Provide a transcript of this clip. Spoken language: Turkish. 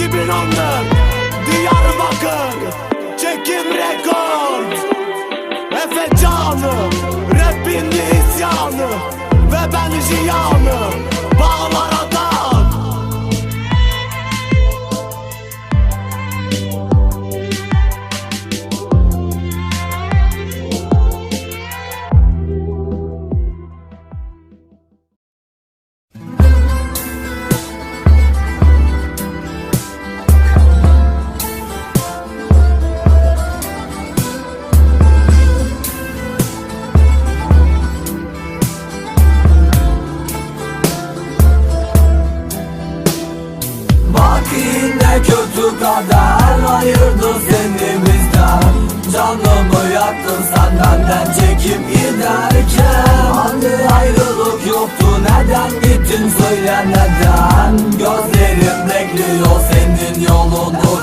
2014 Diyarbakır Çekim rekord Efe canı Rapinde isyanı. Ve ben ziyanı Bak yine kötü kader ayırdı seni bizden Canımı yaktın sen benden çekip giderken? Hani ayrılık yoktu neden gittin söyle neden? Gözlerim bekliyor senin yolunu